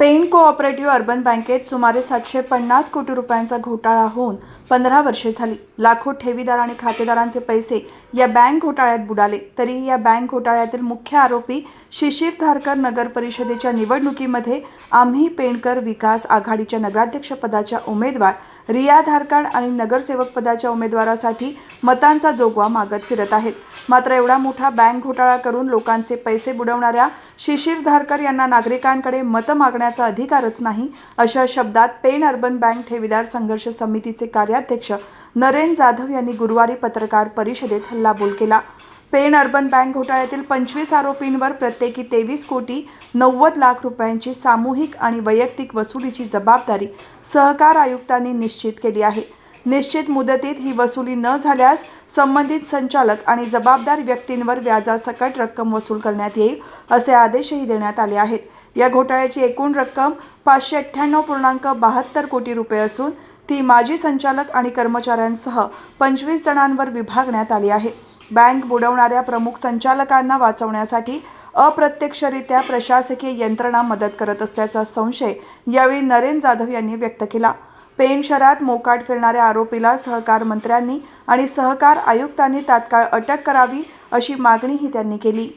Pen cooperative urban बँकेत सुमारे सातशे पन्नास कोटी रुपयांचा घोटाळा होऊन पंधरा वर्षे झाली. लाखो ठेवीदार आणि खातेदारांचे पैसे या बँक घोटाळ्यात बुडाले. तरीही या बँक घोटाळ्यातील मुख्य आरोपी शिशिर धारकर नगर परिषदेच्या निवडणुकीमध्ये आम्ही पेणकर विकास आघाडीच्या नगराध्यक्षपदाच्या उमेदवार रिया धारकर आणि नगरसेवक पदाच्या उमेदवारासाठी मतांचा जोगवा मागत फिरत आहेत. मात्र एवढा मोठा बँक घोटाळा करून लोकांचे पैसे बुडवणाऱ्या शिशिर धारकर यांना नागरिकांकडे मतं करण्याचा अधिकारच नाही अशा शब्दात पेण अर्बन बँक ठेवीदार संघर्ष समितीचे कार्याध्यक्ष नरेन जाधव यांनी गुरुवारी पत्रकार परिषदेत हल्लाबोल केला. पेण अर्बन बँक घोटाळ्यातील पंचवीस आरोपींवर प्रत्येकी तेवीस कोटी नव्वद लाख रुपयांची सामूहिक आणि वैयक्तिक वसुलीची जबाबदारी सहकार आयुक्तांनी निश्चित केली आहे. निश्चित मुदतीत ही वसुली न झाल्यास संबंधित संचालक आणि जबाबदार व्यक्तींवर व्याजासकट रक्कम वसूल करण्यात येईल असे आदेशही देण्यात आले आहेत. या घोटाळ्याची एकूण रक्कम पाचशे अठ्ठ्याण्णव पूर्णांक बहात्तर कोटी रुपये असून ती माजी संचालक आणि कर्मचाऱ्यांसह पंचवीस जणांवर विभागण्यात आली आहे. बँक बुडवणाऱ्या प्रमुख संचालकांना वाचवण्यासाठी अप्रत्यक्षरित्या प्रशासकीय यंत्रणा मदत करत असल्याचा संशय यावेळी नरेन जाधव यांनी व्यक्त केला. पेण शहरात मोकाट फिरणाऱ्या आरोपीला सहकार मंत्र्यांनी आणि सहकार आयुक्तांनी तात्काळ अटक करावी अशी मागणीही त्यांनी केली.